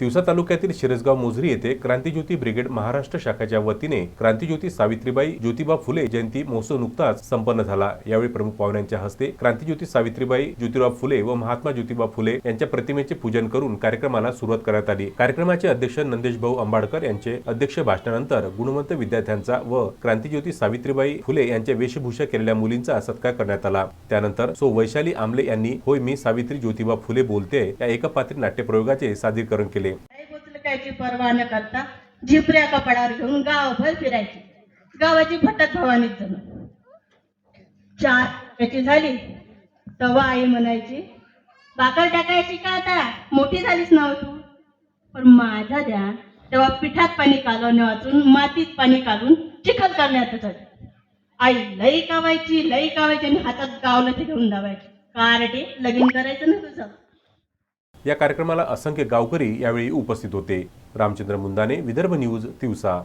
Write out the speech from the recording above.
तिवसा तालुक्यातील शिरसगाव मोझरी येथे क्रांतीज्योती ब्रिगेड महाराष्ट्र शाखेच्या वतीने क्रांतीज्योती सावित्रीबाई ज्योतिबा फुले जयंती महोत्सव नुकताच संपन्न झाला. यावेळी प्रमुख पाहुण्यांच्या हस्ते क्रांतीज्योती सावित्रीबाई ज्योतिबा फुले व महात्मा ज्योतिबा फुले यांच्या प्रतिमेचे पूजन करून कार्यक्रमाला सुरुवात करण्यात आली. कार्यक्रमाचे अध्यक्ष नंदेश भाऊ आंबाडकर यांचे अध्यक्ष भाषणानंतर गुणवंत विद्यार्थ्यांचा व क्रांतीज्योती सावित्रीबाई फुले यांच्या वेशभूषा केलेल्या मुलींचा सत्कार करण्यात आला. त्यानंतर सो वैशाली आमले यांनी होय मी सावित्री ज्योतिबा फुले बोलते या एकपात्री नाट्यप्रयोगाचे सादरीकरण केले. काही पर्वा न करता झिपऱ्या कपडावर घेऊन गावभर फिरायची. गावाची फटत भवानीत जण चार त्याची झाली. तवा आई म्हणायची भाकर टाकायची का आता? मोठी झालीस ना तू. पण माझा ध्यान तेव्हा पिठात पाणी कालवणे वाचून मातीत पाणी काढून चिखल करण्यात आई लई कावायची लई कावायची आणि हातात गावलं ते घेऊन धावायची. कारटे लगीन करायचं ना तुझं? या कार्यक्रमाला असंख्य गावकरी यावेळी उपस्थित होते. रामचंद्र मुंदाने विदर्भ न्यूज तिवसा.